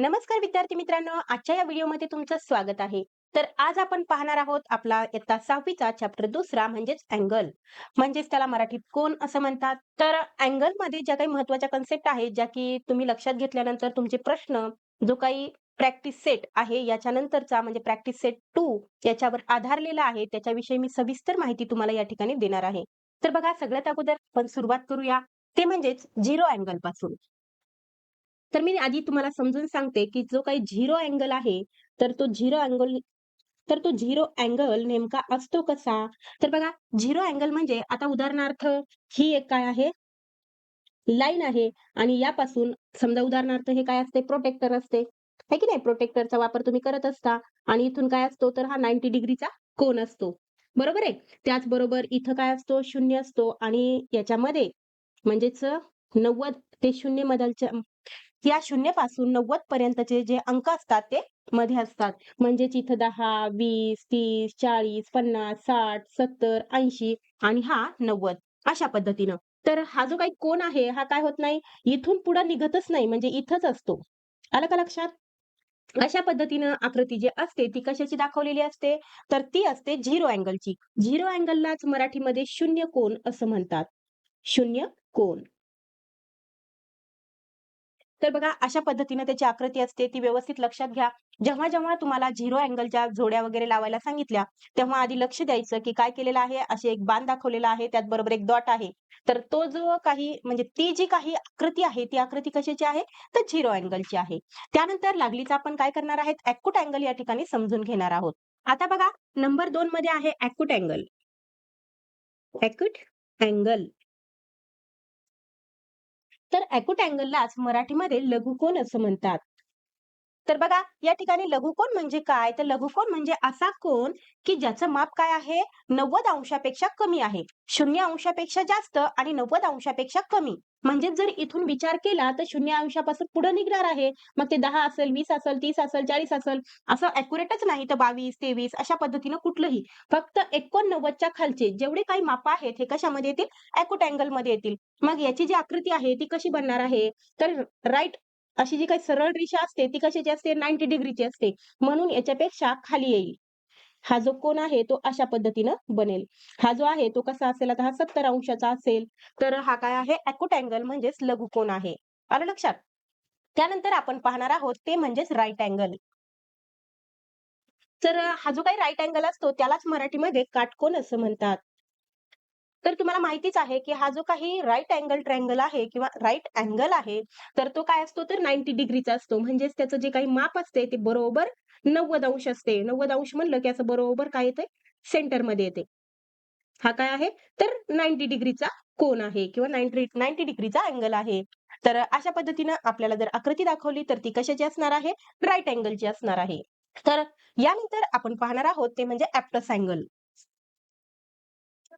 नमस्कार विद्यार्थी मित्रांनो आजच्या या व्हिडिओमध्ये तुमचं स्वागत आहे. तर आज आपण पाहणार आहोत आपला इयत्ता सहावीचा चॅप्टर दुसरा म्हणजेच अँगल म्हणजेच त्याला मराठीत कोण असं म्हणतात? तर अँगलमध्ये ज्या काही महत्त्वाच्या कन्सेप्ट आहेत ज्या की तुम्ही लक्षात घेतल्यानंतर तुमचे प्रश्न जो काही प्रॅक्टिस सेट आहे याच्यानंतरचा म्हणजे प्रॅक्टिस सेट टू याच्यावर आधारलेला आहे त्याच्याविषयी मी सविस्तर माहिती तुम्हाला या ठिकाणी देणार आहे. तर बघा सगळ्यात अगोदर आपण सुरुवात करूया. ते म्हणजेच झिरो अँगलपासून. तर मी आधी तुम्हाला समजून सांगते की जो काही झिरो अँगल आहे तर तो झिरो अँगल तर तो झिरो अँगल नेमका असतो कसा? तर बघा झिरो अँगल म्हणजे आता उदाहरणार्थ ही एक काय आहे? लाईन आहे आणि यापासून समजा उदाहरणार्थ हे काय असते? प्रोटेक्टर असते. है की नाही? प्रोटेक्टरचा वापर तुम्ही करत असता आणि इथून काय असतो? तर हा नाईन्टी डिग्रीचा कोन असतो. बरोबर आहे? त्याचबरोबर इथं काय असतो? शून्य असतो आणि याच्यामध्ये म्हणजेच नव्वद ते शून्य मधलच्या या शून्यपासून नव्वद पर्यंतचे जे अंक असतात ते मध्ये असतात. म्हणजेच इथं दहा वीस तीस चाळीस पन्नास साठ सत्तर ऐंशी आणि हा नव्वद अशा पद्धतीनं. तर हा जो काही कोण आहे हा काय होत नाही? इथून पुढे निघतच नाही म्हणजे इथंच असतो. आलं का लक्षात? अशा पद्धतीनं आकृती जी असते ती कशाची दाखवलेली असते? तर ती असते झिरो अँगलची. झिरो अँगललाच मराठीमध्ये शून्य कोण असं म्हणतात. शून्य कोण तर बघा अशा पद्धतीने त्याची आकृती असते ती व्यवस्थित लक्षात घ्या. जेव्हा जेव्हा तुम्हाला झिरो अँगलच्या जोड्या वगैरे लावायला सांगितल्या तेव्हा आधी लक्ष द्यायचं की काय केलेलं आहे असे एक बाण दाखवलेला आहे त्याचबरोबर एक डॉट आहे. तर तो जो काही म्हणजे ती जी काही आकृती आहे ती आकृती कशाची आहे? तर झिरो अँगलची आहे. त्यानंतर लागलीच आपण काय करणार आहेत? अॅक्युट अँगल या ठिकाणी समजून घेणार आहोत. आता बघा नंबर दोन मध्ये आहे अॅक्युट अँगल. Acute angle. तर ऍक्युट अँगललाच मराठीमध्ये लघुकोन असं म्हणतात. तर बघा या ठिकाणी लघुकोन म्हणजे काय? तर लघुकोन म्हणजे असा कोन की ज्याचं माप काय आहे? नव्वद अंशापेक्षा कमी आहे. शून्य अंशापेक्षा जास्त आणि नव्वद अंशापेक्षा कमी. म्हणजे जर इथून विचार केला तर शून्य अंशापासून पुढे निघणार आहे. मग ते दहा असेल वीस असेल तीस असेल चाळीस असेल असं अॅक्युरेटच नाही तर बावीस तेवीस अशा पद्धतीनं कुठलंही. फक्त एकोणनव्वदच्या खालचे जेवढे काही माप आहेत हे कशामध्ये येतील? ॲक्युट अँगलमध्ये येतील. मग याची जी आकृती आहे ती कशी बनणार आहे? तर राईट अशी जी काही सरळ रेषा असते ती कशाची असते नाईन्टी डिग्रीची असते. म्हणून याच्यापेक्षा खाली येईल. हा जो कोण आहे तो अशा पद्धतीनं बनेल. हा जो आहे तो कसा असेल? आता हा सत्तर अंशाचा असेल. तर हा काय आहे? ॲक्युट अँगल म्हणजेच लघुकोन आहे. आलं लक्षात? त्यानंतर आपण पाहणार आहोत ते म्हणजेच राईट अँगल तर हा जो काही राईट अँगल असतो त्यालाच मराठीमध्ये काटकोन असं म्हणतात. तर तुम्हाला माहितीच आहे की हा जो काही राईट अँगल ट्रँगल आहे किंवा राईट अँगल आहे तर तो काय असतो? तर नाईन्टी डिग्रीचा असतो. म्हणजेच त्याचं जे काही माप असते ते बरोबर नव्वद अंश असते. नव्वद अंश म्हणलं की असं बरोबर काय येते सेंटरमध्ये येते. हा काय आहे? तर नाईन्टी डिग्रीचा कोण आहे किंवा नाईन्टी नाईन्टी डिग्रीचा अँगल आहे. तर अशा पद्धतीनं आपल्याला जर आकृती दाखवली तर ती कशाची असणार आहे? राईट अँगलची असणार आहे. तर यानंतर आपण पाहणार आहोत ते म्हणजे ऍप्टस अँगल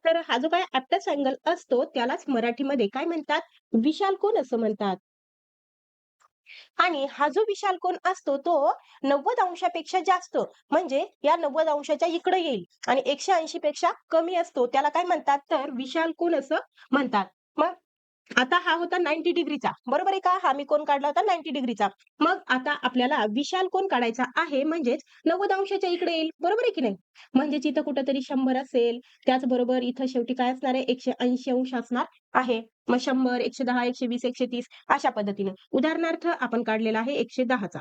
तर हा जो काय ऍप्टस अँगल असतो त्यालाच मराठीमध्ये काय म्हणतात? विशाल कोन असं म्हणतात? आणि हा जो विशाल कोण असतो तो नव्वद अंशापेक्षा जास्त म्हणजे या नव्वद अंशाच्या इकडे येईल आणि एकशे ऐंशी पेक्षा कमी असतो. त्याला काय म्हणतात? तर विशाल कोन असं म्हणतात. मग आता हा होता नाईन्टी डिग्रीचा बरोबर आहे का? हा मी कोण काढला होता? नाईन्टी डिग्रीचा मग आता आपल्याला विशाल कोण काढायचा आहे? म्हणजेच नव्वद अंशाच्या इकडे येईल. बरोबर आहे की नाही? म्हणजेच इथं कुठंतरी शंभर असेल. त्याचबरोबर इथं शेवटी काय असणार आहे? एकशे ऐंशी अंश असणार आहे. मग शंभर एकशे दहा एकशे वीस एकशे तीस अशा पद्धतीने. उदाहरणार्थ आपण काढलेला आहे एकशे दहाचा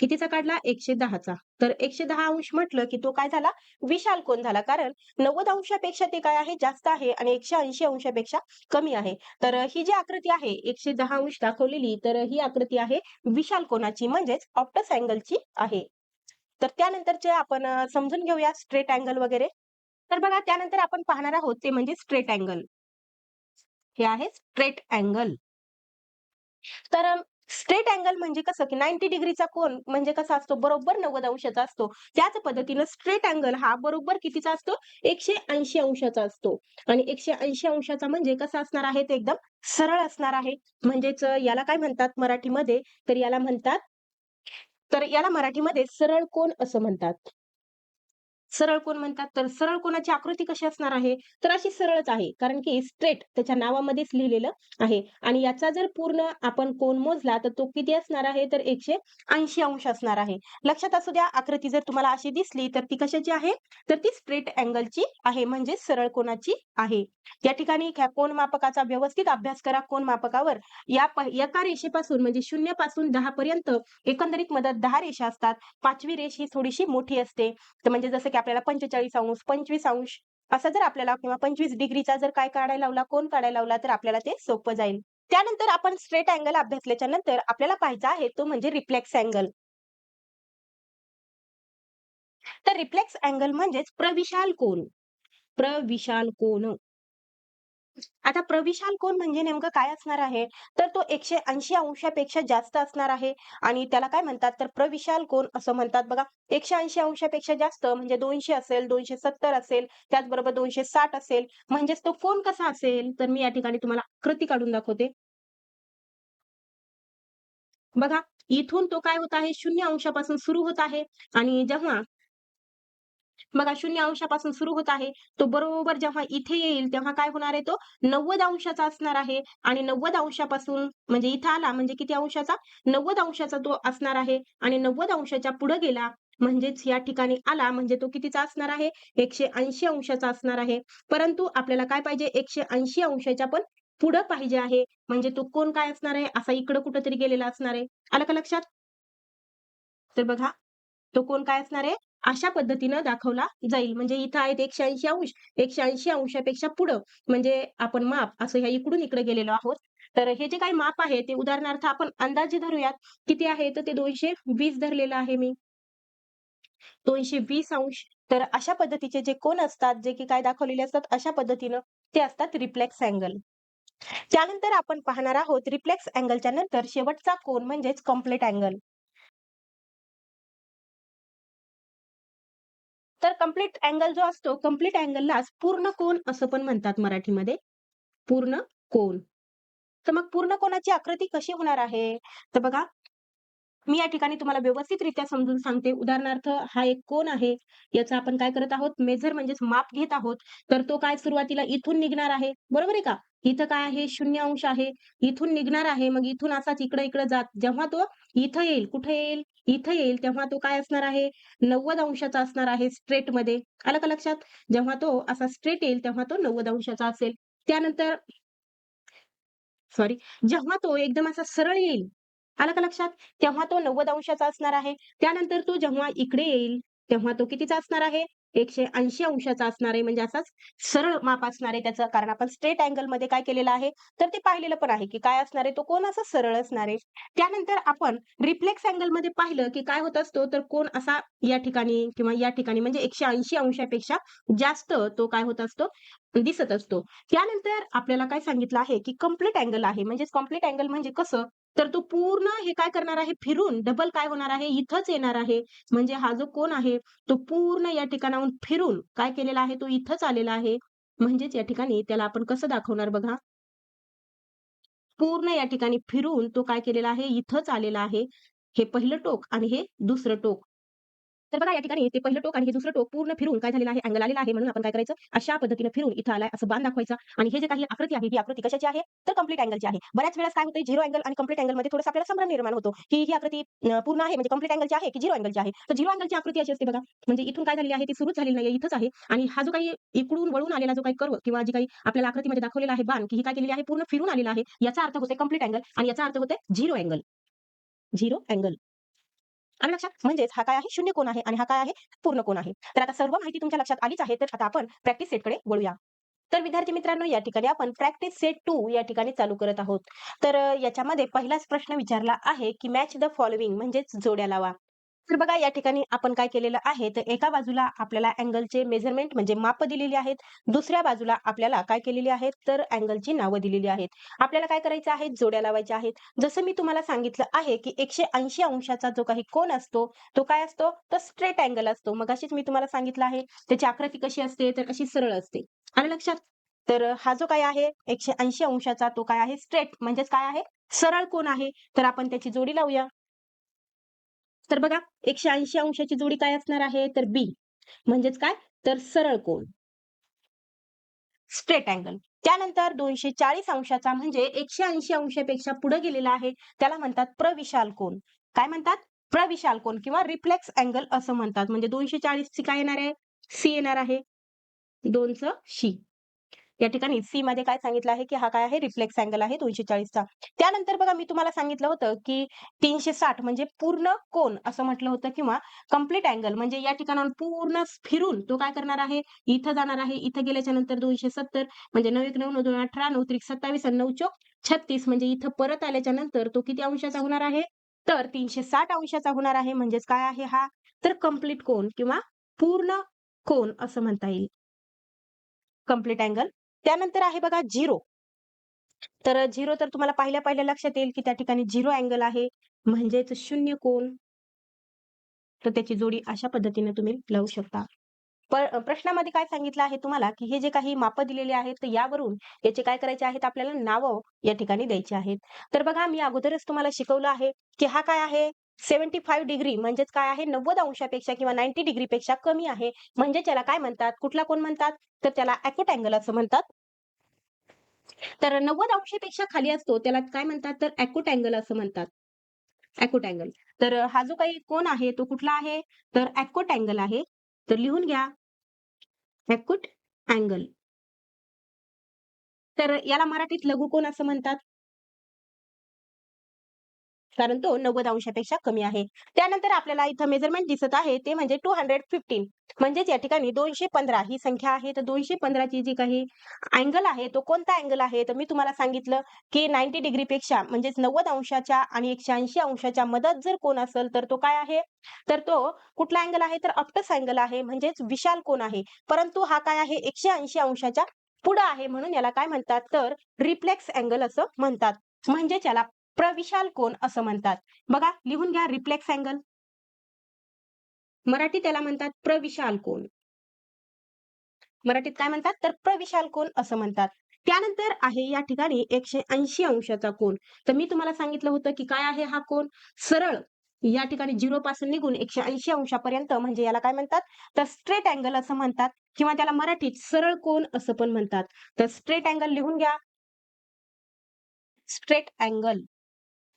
कितीचा काढला? एकशे दहाचा. तर एकशे दहा अंश म्हटलं की तो काय झाला? विशाल कोण झाला? कारण नव्वद अंशापेक्षा ते काय आहे? जास्त आहे आणि एकशे ऐंशी अंशापेक्षा कमी आहे. तर ही जी आकृती आहे एकशे दहा अंश दाखवलेली तर ही आकृती आहे विशाल कोणाची म्हणजेच ऑप्टस अँगलची आहे. तर त्यानंतरचे आपण समजून घेऊया स्ट्रेट अँगल वगैरे. तर बघा त्यानंतर आपण पाहणार आहोत ते म्हणजे स्ट्रेट अँगल. हे आहे स्ट्रेट अँगल. तर स्ट्रेट अँगल म्हणजे कसं की नाईन्टी डिग्रीचा कोण म्हणजे कसा असतो? बरोबर नव्वद अंशाचा असतो. त्याच पद्धतीनं स्ट्रेट अँगल हा बरोबर कितीचा असतो? एकशे ऐंशी अंशाचा असतो. आणि एकशे ऐंशी अंशाचा म्हणजे कसा असणार आहे? ते एकदम सरळ असणार आहे. म्हणजेच याला काय म्हणतात मराठीमध्ये? तर याला म्हणतात तर याला मराठीमध्ये सरळ कोण असं म्हणतात. सरळ कोण म्हणतात? तर सरळ कोणाची आकृती कशी असणार आहे? तर अशी सरळच आहे. कारण की स्ट्रेट त्याच्या नावामध्येच लिहिलेलं आहे. आणि याचा जर पूर्ण आपण कोण मोजला तर तो किती असणार आहे? तर एकशे ऐंशी अंश असणार आहे. लक्षात असू द्या आकृती जर तुम्हाला अशी दिसली तर ती कशाची आहे? तर ती स्ट्रेट अँगलची आहे. म्हणजे सरळ कोणाची आहे. या ठिकाणी कोण मापकाचा व्यवस्थित अभ्यास करा कोन मापकावर. या एका रेषेपासून म्हणजे शून्यपासून दहा पर्यंत एकंदरीत मदत दहा रेषा असतात. पाचवी रेष ही थोडीशी मोठी असते. तर म्हणजे जसं की आपल्याला पंचेचाळीस अंश पंचवीस अंश असं जर आपल्याला किंवा पंचवीस डिग्रीचा जर काय काढायला लावला कोण काढायला लावला तर आपल्याला ते सोपं जाईल. त्यानंतर आपण स्ट्रेट अँगल अभ्यासल्याच्या नंतर आपल्याला पाहायचा आहे तो म्हणजे रिफ्लेक्स अँगल. तर रिफ्लेक्स अँगल म्हणजेच प्रविशाल कोण प्रविशाल कोण आता प्रविशाल कोन म्हणजे नेमकं काय असणार आहे? तर तो एकशे ऐंशी अंशापेक्षा जास्त असणार आहे. आणि त्याला काय म्हणतात? तर प्रविशाल कोन असं म्हणतात बघा. एकशे ऐंशी अंशापेक्षा जास्त म्हणजे दोनशे असेल दोनशे सत्तर असेल त्याचबरोबर दोनशे साठ असेल. म्हणजेच तो कोन कसा असेल? तर मी या ठिकाणी तुम्हाला आकृती काढून दाखवते. बघा इथून तो काय होत आहे? शून्य अंशापासून सुरू होत आहे. आणि जेव्हा बघा शून्य अंशापासून सुरू होत आहे. तो बरोबर जेव्हा इथे येईल तेव्हा काय होणार आहे तो? नव्वद अंशाचा असणार आहे आणि नव्वद अंशापासून म्हणजे इथं आला म्हणजे किती अंशाचा? नव्वद अंशाचा तो असणार आहे आणि नव्वद अंशाच्या पुढे गेला म्हणजेच या ठिकाणी आला म्हणजे तो कितीचा असणार आहे? एकशे ऐंशी अंशाचा असणार आहे. परंतु आपल्याला काय पाहिजे? एकशे ऐंशी अंशाच्या पण पुढं पाहिजे आहे. म्हणजे तो कोण काय असणार आहे? असा इकडं कुठंतरी गेलेला असणार आहे. आलं का लक्षात? तर बघा तो कोण काय असणार आहे? अशा पद्धतीनं दाखवला जाईल. म्हणजे इथं आहेत एकशे ऐंशी अंश एकशे ऐंशी अंशापेक्षा पुढं. म्हणजे आपण माप असं ह्या इकडून इकडे गेलेलो आहोत. तर हे जे काही माप आहे ते उदाहरणार्थ आपण अंदाजे धरूयात. किती आहे? तर ते दोनशे वीस धरलेलं आहे मी. दोनशे वीस अंश. तर अशा पद्धतीचे जे कोण असतात जे की काय दाखवलेले असतात अशा पद्धतीनं ते असतात रिफ्लेक्स अँगल. त्यानंतर आपण पाहणार आहोत रिफ्लेक्स अँगलच्या नंतर शेवटचा कोन म्हणजेच कंप्लीट अँगल. तर कंप्लीट अँगल जो असतो कंप्लीट अँगललाच पूर्ण कोन असं पण म्हणतात मराठीमध्ये. पूर्ण कोन. तर मग पूर्ण कोनाची आकृती कशी होणार आहे? तर बघा मी या ठिकाणी तुम्हाला व्यवस्थितरित्या समजून सांगते. उदाहरणार्थ हा एक कोण आहे. याचा आपण काय करत आहोत? मेजर म्हणजेच माप घेत आहोत. तर तो काय सुरुवातीला इथून निघणार आहे? बरोबर आहे का? इथं काय आहे? शून्य अंश आहे. इथून निघणार आहे. मग इथून असाच इकडे इकडे जात. जेव्हा तो इथं येईल कुठे येईल? इथं येईल. तेव्हा तो काय असणार आहे? नव्वद अंशाचा असणार आहे स्ट्रेटमध्ये आलं का लक्षात? जेव्हा तो असा स्ट्रेट येईल तेव्हा तो नव्वद अंशाचा असेल. त्यानंतर सॉरी जेव्हा तो एकदम असा सरळ येईल आलं का लक्षात? तेव्हा तो नव्वद अंशाचा असणार आहे. त्यानंतर तो जेव्हा इकडे येईल तेव्हा तो कितीचा असणार आहे? एकशे ऐंशी अंशाचा असणार आहे. म्हणजे असाच सरळ माप असणार आहे त्याचं. कारण आपण स्ट्रेट अँगलमध्ये काय केलेलं आहे? तर ते पाहिलेलं पण आहे की काय असणार आहे? तो कोण असा सरळ असणार आहे? त्यानंतर आपण रिफ्लेक्स अँगलमध्ये पाहिलं की काय होत असतो? तर कोण असा या ठिकाणी किंवा या ठिकाणी म्हणजे एकशे ऐंशी अंशापेक्षा जास्त तो काय होत असतो? दिसत असतो. त्यानंतर आपल्याला काय सांगितलं आहे की कंप्लीट अँगल आहे. म्हणजे कंप्लीट अँगल म्हणजे कसं? तर तो पूर्ण हे काय करणार आहे? फिरून डबल काय होणार आहे? इथंच येणार आहे. म्हणजे हा जो कोण आहे तो पूर्ण या ठिकाणाहून फिरून काय केलेला आहे? तो इथंच आलेला आहे. म्हणजेच या ठिकाणी त्याला आपण कसं दाखवणार बघा? पूर्ण या ठिकाणी फिरून तो काय केलेला आहे? इथंच आलेला आहे. हे पहिलं टोक आणि हे दुसरं टोक. तर बघा या ठिकाणी ते पहिलं टोक आणि हे दुसरं टोक पूर्ण फिरून काय झालेलं आहे? अँगल आलेला आहे म्हणून आपण काय करायचं? अशा पद्धतीने फिरून इथं आलाय असं बांध दाखवायचं. आणि हे जे काही आकृती आहे ही आकृती कशाची आहे? तर कंप्लीट अँगलची आहे. बऱ्याच वेळेस काय होतं झिरो अँगल आणि कंप्लीट अँगलमध्ये थोडं आपल्याला संभ्रम निर्माण होतो. की ही आकृती पूर्ण आहे म्हणजे कंप्लीट अँगलची आहे की झिरो अँगलची आहे? तर झिरो अँगलची आकृती अशी असते बघा. म्हणजे इथून काय झालेली आहे ती सुरू झालेली नाही इथंच आहे. आणि हा जो काही इकडून वळून आलेला जो काही कर्व किंवा जी काही आपल्याला आकृतीमध्ये दाखवलेला आहे बाण की ही काय केलेली आहे? पूर्ण फिरून आलेला आहे. याचा अर्थ होते कंप्लीट अँगल आणि याचा अर्थ होते झिरो अँगल झिरो अँगल आणि लक्षात म्हणजेच हा काय आहे? शून्य कोण आहे आणि हा काय आहे? पूर्ण कोण आहे. तर आता सर्व माहिती तुमच्या लक्षात आलीच आहे तर आता आपण प्रॅक्टिस सेटकडे वळूया. तर विद्यार्थी मित्रांनो या ठिकाणी आपण प्रॅक्टिस सेट टू या ठिकाणी चालू करत आहोत. तर याच्यामध्ये पहिलाच प्रश्न विचारला आहे की मॅच द फॉलोइंग म्हणजेच जोड्या लावा. तर बघा या ठिकाणी आपण काय केलेलं आहे तर एका बाजूला आपल्याला अँगलचे मेजरमेंट म्हणजे माप दिलेली आहेत दुसऱ्या बाजूला आपल्याला काय केलेली आहेत तर अँगलची नावं दिलेली आहेत. आपल्याला काय करायचं आहे जोड्या लावायच्या आहेत. जसं मी तुम्हाला सांगितलं आहे की एकशे ऐंशी अंशाचा जो काही कोण असतो तो काय असतो? तर स्ट्रेट अँगल असतो. मग अशीच मी तुम्हाला सांगितलं आहे त्याची आकृती कशी असते तर अशी सरळ असते. आणि लक्षात तर हा जो काय आहे एकशे ऐंशी अंशाचा तो काय आहे स्ट्रेट म्हणजेच काय आहे? सरळ कोण आहे. तर आपण त्याची जोडी लावूया. तर बघा एकशे ऐंशी अंशाची जोडी काय असणार आहे? तर बी म्हणजेच काय? तर सरळ कोण स्ट्रेट अँगल त्यानंतर दोनशे चाळीस अंशाचा म्हणजे एकशे ऐंशी अंशापेक्षा पुढे गेलेला आहे. त्याला म्हणतात प्रविशाल कोण काय म्हणतात? प्रविशाल कोण किंवा रिफ्लेक्स अँगल असं म्हणतात. म्हणजे दोनशे चाळीस ची काय येणार आहे? सी येणार आहे. दोनच शी या ठिकाणी सी मध्ये काय सांगितलं आहे की हा काय आहे? रिफ्लेक्स अँगल आहे दोनशे चाळीसचा. त्यानंतर बघा मी तुम्हाला सांगितलं होतं की तीनशे साठ म्हणजे पूर्ण कोन असं म्हटलं होतं किंवा कंप्लीट अँगल म्हणजे या ठिकाणाहून पूर्ण फिरून तो काय करणार आहे? इथं जाणार आहे. इथं गेल्याच्यानंतर दोनशे सत्तर म्हणजे नऊ एक नऊ नऊ दोन अठरा नऊ त्रिक सत्तावीस आणि नऊ चौक छत्तीस म्हणजे इथं परत आल्याच्यानंतर तो किती अंशाचा होणार आहे? तर तीनशे साठ अंशाचा होणार आहे. म्हणजेच काय आहे हा? तर कंप्लीट कोन किंवा पूर्ण कोन असं म्हणता येईल. कंप्लीट अँगल त्यानंतर आहे बघा झिरो. तर झिरो तर तुम्हाला पाहिल्या पाहिल्या लक्षात येईल की त्या ठिकाणी झिरो अँगल आहे. म्हणजेच शून्य कोण तर त्याची जोडी अशा पद्धतीने तुम्ही लावू शकता. प्रश्नामध्ये काय सांगितलं आहे तुम्हाला की हे जे काही माप दिलेले आहेत तर यावरून याचे काय करायचे आहेत आपल्याला नावं या ठिकाणी द्यायची आहेत. तर बघा मी अगोदरच तुम्हाला शिकवलं आहे की हा काय आहे? सेव्हन्टी फाईव्ह डिग्री म्हणजेच काय आहे? नव्वद अंशापेक्षा किंवा नाईन्टी डिग्रीपेक्षा कमी आहे. म्हणजे त्याला काय म्हणतात? कुठला कोण म्हणतात? तर त्याला अॅक्युट अँगल असं म्हणतात. तर नव्वद अंशापेक्षा खाली असतो त्याला काय म्हणतात? तर अॅक्युट अँगल असं म्हणतात. अॅक्युट अँगल तर हा जो काही कोण आहे तो कुठला आहे? तर अॅक्युट अँगल आहे. तर लिहून घ्या. अॅक्युट अँगल तर याला मराठीत लघुकोन असं म्हणतात. कारण तो नव्वद अंशापेक्षा कमी आहे. त्यानंतर आपल्याला इथं मेजरमेंट दिसत आहे ते म्हणजे टू हंड्रेड फिफ्टीन म्हणजेच या ठिकाणी दोनशे पंधरा ही संख्या आहे. तर दोनशे पंधराची जी काही अँगल आहे तो कोणता अँगल आहे? तर मी तुम्हाला सांगितलं की नाईन्टी डिग्रीपेक्षा म्हणजेच नव्वद अंशाच्या आणि एकशे ऐंशी अंशाच्या मदत जर कोण असेल तर तो काय आहे? तर तो कुठला अँगल आहे? तर अपटस अँगल आहे म्हणजेच विशाल कोण आहे. परंतु हा काय आहे? एकशे ऐंशी अंशाच्या पुढं आहे म्हणून याला काय म्हणतात? तर रिफ्लेक्स अँगल असं म्हणतात. म्हणजे याला प्रविशाल कोन असं म्हणतात? बघा लिहून घ्या रिफ्लेक्स अँगल. मराठी त्याला म्हणतात प्रविशाल कोन मराठीत काय म्हणतात? तर प्रविशाल कोन असं म्हणतात. त्यानंतर आहे या ठिकाणी एकशे ऐंशी अंशाचा कोण तर मी तुम्हाला सांगितलं होतं की काय आहे हा कोण सरळ. या ठिकाणी झिरो पासून निघून एकशे ऐंशी अंशापर्यंत म्हणजे याला काय म्हणतात? तर स्ट्रेट अँगल असं म्हणतात. किंवा त्याला मराठीत सरळ कोण असं पण म्हणतात. तर स्ट्रेट अँगल लिहून घ्या. Straight angle.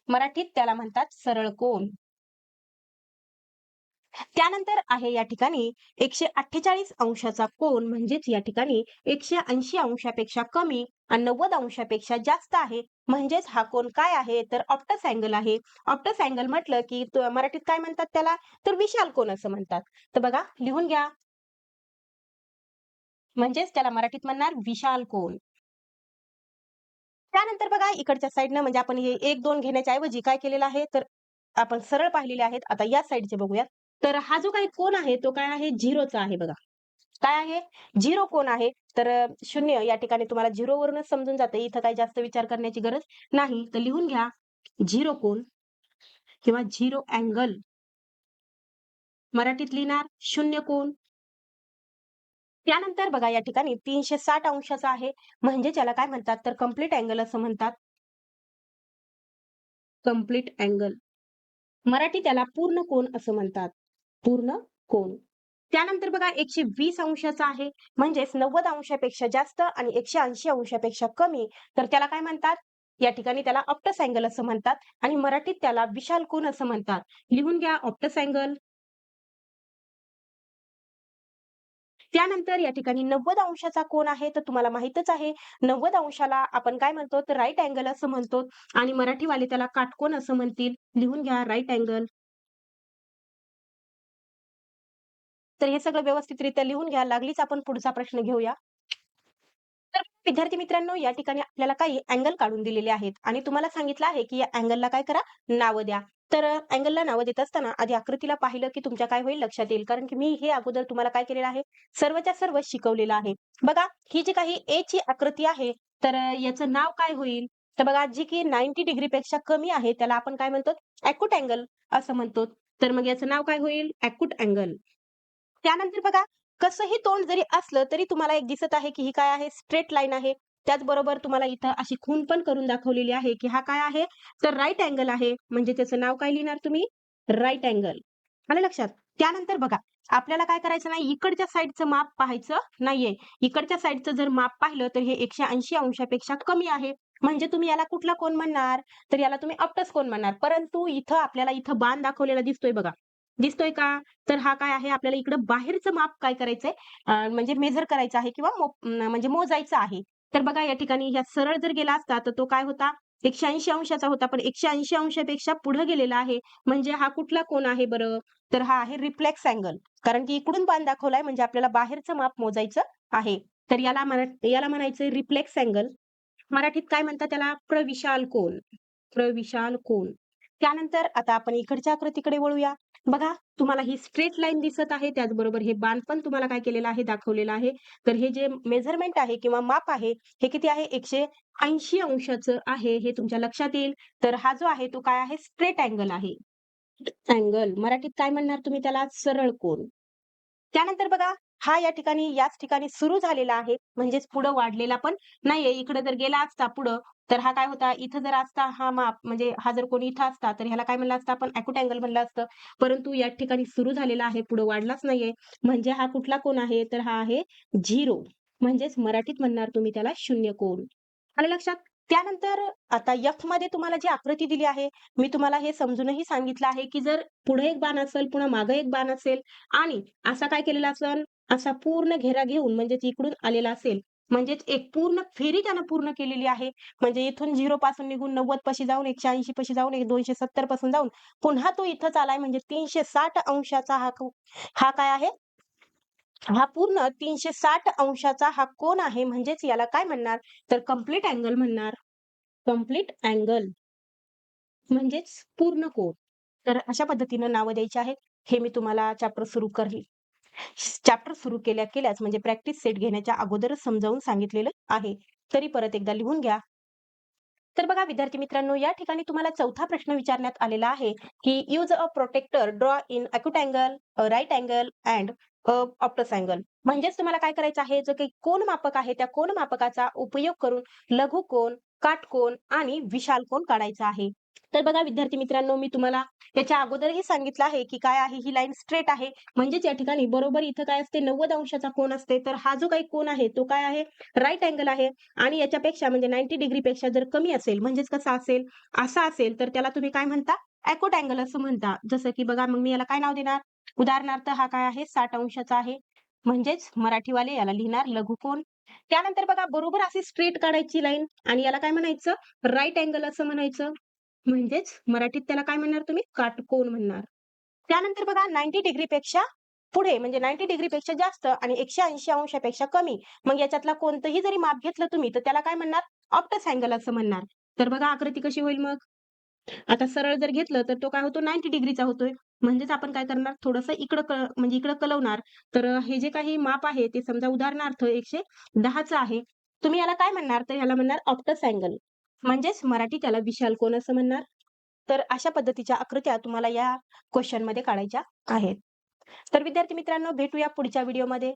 मराठीत त्याला म्हणतात सरळ कोण. त्यानंतर आहे या ठिकाणी एकशे अठ्ठेचाळीस अंशाचा कोण म्हणजेच या ठिकाणी एकशे ऐंशी अंशापेक्षा कमी आणि नव्वद अंशापेक्षा जास्त आहे. म्हणजेच हा कोण काय आहे? तर ऑप्टस अँगल आहे. ऑप्टस अँगल म्हटलं की मराठीत काय म्हणतात त्याला? तर विशाल कोण असं म्हणतात. तर बघा लिहून घ्या. म्हणजेच त्याला मराठीत म्हणणार विशाल कोण त्यानंतर बघा इकडच्या साईडनं म्हणजे आपण हे एक दोन घेण्याच्या ऐवजी काय केलेलं आहे तर आपण सरळ पाहिलेले आहेत. आता या साईडचे बघूया. तर हा जो काही कोण आहे तो काय आहे? झिरोचा आहे बघा. काय आहे? झिरो कोण आहे. तर शून्य या ठिकाणी तुम्हाला झिरो वरूनच समजून जाते. इथं काही जास्त विचार करण्याची गरज नाही. तर लिहून घ्या. झिरो कोण किंवा झिरो अँगल मराठीत लिहिणार शून्य कोण त्यानंतर बघा या ठिकाणी तीनशे साठ अंशाचा आहे. म्हणजे त्याला काय म्हणतात तर कंप्लीट अँगल असं म्हणतात. कंप्लीट अँगल मराठी त्याला पूर्ण कोण असं म्हणतात. पूर्ण कोण त्यानंतर बघा एकशे वीस अंशाचा आहे. म्हणजेच नव्वद अंशापेक्षा जास्त आणि एकशे ऐंशी अंशापेक्षा कमी. तर त्याला काय म्हणतात? या ठिकाणी त्याला ऑप्टस अँगल असं म्हणतात. आणि मराठीत त्याला विशाल कोण असं म्हणतात. लिहून घ्या ऑप्टस अँगल त्यानंतर या ठिकाणी नव्वद अंशाचा कोण आहे तर तुम्हाला माहितच आहे नव्वद अंशाला आपण काय म्हणतो? तर राईट अँगल असं म्हणतो. आणि मराठीवाले त्याला काटकोन असं म्हणतील. लिहून घ्या राईट अँगल तर हे सगळं व्यवस्थितरित्या लिहून घ्या. लागलीच आपण पुढचा प्रश्न घेऊया. विद्यार्थी मित्रांनो या ठिकाणी आपल्याला काही अँगल काढून दिलेले आहेत आणि तुम्हाला सांगितलं आहे की या अँगलला काय करा? नावं द्या. तर अँगलला नावं देत असताना आधी आकृतीला पाहिलं की तुमच्या काय होईल लक्षात येईल. कारण की मी हे अगोदर तुम्हाला काय केलेलं आहे? सर्वच्या सर्व शिकवलेलं आहे. बघा ही जी काही ए ची आकृती आहे तर याचं नाव काय होईल? तर बघा जी की नाईन्टी डिग्री पेक्षा कमी आहे त्याला आपण काय म्हणतो? अॅक्युट अँगल असं म्हणतो. तर मग याचं नाव काय होईल? Acute angle. त्यानंतर बघा कसंही तोंड जरी असलं तरी तुम्हाला एक दिसत आहे की ही काय आहे? स्ट्रेट लाईन आहे. त्याचबरोबर तुम्हाला इथं अशी खून पण करून दाखवलेली आहे की हा काय आहे? तर राईट अँगल आहे. म्हणजे त्याचं नाव काय लिहिणार तुम्ही? राईट अँगल आलं लक्षात? त्यानंतर बघा आपल्याला काय करायचं नाही? इकडच्या साईडचं माप पाहायचं नाहीये. इकडच्या साईडचं जर माप पाहिलं तर हे एकशे ऐंशी अंशापेक्षा कमी आहे. म्हणजे तुम्ही याला कुठला कोण म्हणणार? तर याला तुम्ही अपटस कोण म्हणणार? परंतु इथं आपल्याला इथं बाण दाखवलेला दिसतोय बघा. दिसतोय का? तर हा काय आहे? आपल्याला इकडं बाहेरचं माप काय करायचंय? म्हणजे मेजर करायचं आहे किंवा म्हणजे मोजायचं आहे. तर बघा या ठिकाणी ह्या सरळ जर गेला असता तर तो काय होता? एकशे ऐंशी अंशाचा होता. पण एकशे ऐंशी अंशापेक्षा पुढे गेलेला आहे. म्हणजे हा कुठला कोण आहे बरं? तर हा आहे रिफ्लेक्स अँगल कारण की इकडून बाण दाखवलाय म्हणजे आपल्याला बाहेरचं माप मोजायचं आहे. तर याला मरा- याला म्हणायचं रिफ्लेक्स अँगल मराठीत काय म्हणतात त्याला? प्रविशाल कोण प्रविशाल कोण त्यानंतर आता आपण इकडच्या आकृतीकडे वळूया. बघा तुम्हाला ही स्ट्रेट लाईन दिसत आहे त्याचबरोबर हे बाण पण तुम्हाला काय केलेलं आहे दाखवलेलं आहे. तर हे जे मेजरमेंट आहे किंवा माप आहे हे किती आहे? एकशे ऐंशी अंशाचं आहे हे तुमच्या लक्षात येईल. तर हा जो आहे तो काय आहे? स्ट्रेट अँगल आहे. अँगल मराठीत काय म्हणणार तुम्ही त्याला? सरळ कोण त्यानंतर बघा हा या ठिकाणी याच ठिकाणी सुरू झालेला आहे. म्हणजेच पुढं वाढलेला पण नाहीये. इकडे जर गेला असता पुढं तर हा काय होता? इथं जर असता हा माप म्हणजे हा जर कोणी इथं असता तर ह्याला काय म्हणलं असतं? आपण अॅक्युट अँगल म्हणलं असतं. परंतु या ठिकाणी सुरू झालेला आहे पुढे वाढलाच नाहीये. म्हणजे हा कुठला कोण आहे? तर हा आहे झिरो. म्हणजेच मराठीत म्हणणार तुम्ही त्याला शून्य कोण आलं लक्षात त्यानंतर आता एफमध्ये तुम्हाला जी आकृती दिली आहे मी तुम्हाला हे समजूनही सांगितलं आहे की जर पुढे एक बाण असेल पुन्हा मागे एक बाण असेल आणि असा काय केलेला असेल? असा पूर्ण घेरा घेऊन म्हणजेच इकडून आलेला असेल म्हणजेच एक पूर्ण फेरी त्यानं पूर्ण केलेली आहे. म्हणजे इथून झिरो पासून निघून नव्वद पाशी जाऊन एकशे ऐंशी पाशी जाऊन एक दोनशे सत्तरपासून जाऊन पुन्हा तो इथंच आलाय. म्हणजे तीनशे साठ अंशाचा हा हा काय आहे? हा पूर्ण तीनशे साठ अंशाचा हा कोण आहे? म्हणजेच याला काय म्हणणार? तर कंप्लीट अँगल म्हणणार. कंप्लीट अँगल म्हणजेच पूर्ण कोण तर अशा पद्धतीनं नावं द्यायची आहेत. हे मी तुम्हाला चॅप्टर सुरू करेल चॅप्टर सुरू केल्या केल्याच म्हणजे प्रॅक्टिस सेट घेण्याच्या अगोदरच समजावून सांगितलेलं आहे. तरी परत एकदा लिहून घ्या. तर बघा विद्यार्थी मित्रांनो या ठिकाणी तुम्हाला चौथा प्रश्न विचारण्यात आलेला आहे की use a protractor draw in acute angle right angle and obtuse angle म्हणजेच तुम्हाला काय करायचं आहे? जो काही कोण मापक आहे त्या कोण मापकाचा उपयोग करून लघु कोण काटकोन आणि विशाल कोण काढायचा आहे? तर बघा विद्यार्थी मित्रांनो मी तुम्हाला याच्या अगोदरही सांगितलं आहे की काय आहे ही लाईन स्ट्रेट आहे. म्हणजेच या ठिकाणी बरोबर इथं काय असते? नव्वद अंशाचा कोण असते. तर हा जो काही कोण आहे तो काय आहे? राईट अँगल आहे. आणि याच्यापेक्षा म्हणजे नाईन्टी डिग्री पेक्षा जर कमी असेल म्हणजेच कसा असेल? असा असेल तर त्याला तुम्ही काय म्हणता? अॅकोट अँगल असं म्हणता. जसं की बघा मग मी याला काय नाव देणार? उदाहरणार्थ हा काय आहे? साठ अंशाचा आहे. म्हणजेच मराठीवाले याला लिहिणार लघुकोण त्यानंतर बघा बरोबर अशी स्ट्रेट काढायची लाईन आणि याला काय म्हणायचं? राईट अँगल असं म्हणायचं. म्हणजेच मराठीत त्याला काय म्हणणार तुम्ही? काटकोन म्हणणार. त्यानंतर बघा नाईन्टी डिग्री पेक्षा पुढे म्हणजे नाईन्टी डिग्री पेक्षा जास्त आणि एकशे ऐंशी अंशापेक्षा कमी. मग याच्यातला कोणतंही जरी माप घेतलं तुम्ही तर त्याला काय म्हणणार? ऑप्टस अँगल असं म्हणणार. तर बघा आकृती कशी होईल मग? आता सरळ जर घेतलं तर तो काय होतो? नाईन्टी डिग्रीचा होतोय. म्हणजेच आपण काय करणार? थोडस इकडं क- म्हणजे इकडं कलवणार. तर हे जे काही माप आहे ते समजा उदाहरणार्थ एकशे दहाचं आहे. तुम्ही याला काय म्हणणार? तर याला म्हणणार ऑप्टस अँगल म्हणजेच मराठी त्याला विशाल कोण असं म्हणणार? तर अशा पद्धतीच्या आकृत्या तुम्हाला या क्वेश्चनमध्ये काढायच्या आहेत. तर विद्यार्थी मित्रांनो भेटूया पुढच्या व्हिडिओमध्ये